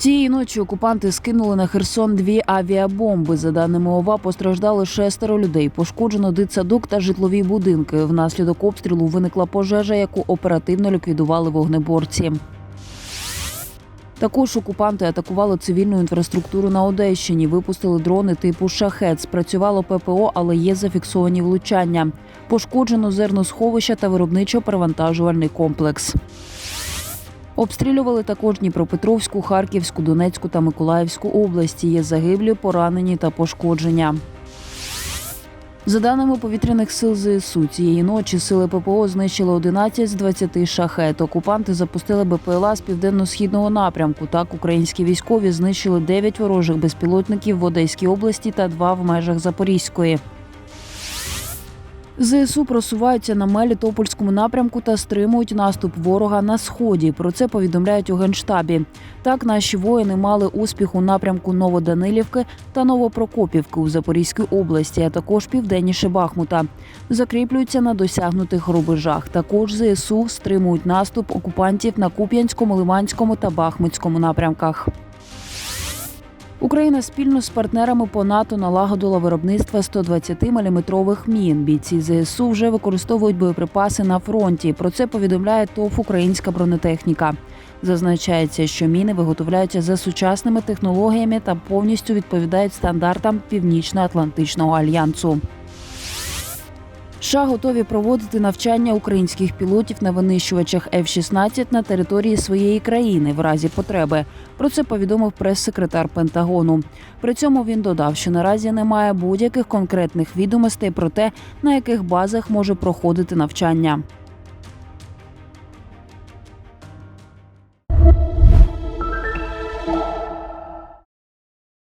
Цієї ночі окупанти скинули на Херсон дві авіабомби. За даними ОВА, постраждали шестеро людей. Пошкоджено дитсадок та житлові будинки. Внаслідок обстрілу виникла пожежа, яку оперативно ліквідували вогнеборці. Також окупанти атакували цивільну інфраструктуру на Одещині. Випустили дрони типу шахет. Спрацювало ППО, але є зафіксовані влучання. Пошкоджено зерносховища та виробничо-перевантажувальний комплекс. Обстрілювали також Дніпропетровську, Харківську, Донецьку та Миколаївську області. Є загиблі, поранені та пошкодження. За даними повітряних сил ЗСУ, цієї ночі сили ППО знищили 11 з 20 шахет. Окупанти запустили БПЛА з південно-східного напрямку. Так, українські військові знищили 9 ворожих безпілотників в Одеській області та 2 в межах Запорізької. ЗСУ просуваються на Мелітопольському напрямку та стримують наступ ворога на сході. Про це повідомляють у генштабі. Так, наші воїни мали успіх у напрямку Новоданилівки та Новопрокопівки у Запорізькій області, а також південніше Бахмута. Закріплюються на досягнутих рубежах. Також ЗСУ стримують наступ окупантів на Куп'янському, Лиманському та Бахмутському напрямках. Україна спільно з партнерами по НАТО налагодила виробництво 120-мм мін. Бійці ЗСУ вже використовують боєприпаси на фронті. Про це повідомляє ТОВ Українська бронетехніка. Зазначається, що міни виготовляються за сучасними технологіями та повністю відповідають стандартам Північно-Атлантичного альянсу. США готові проводити навчання українських пілотів на винищувачах F-16 на території своєї країни в разі потреби. Про це повідомив прес-секретар Пентагону. При цьому він додав, що наразі немає будь-яких конкретних відомостей про те, на яких базах може проходити навчання.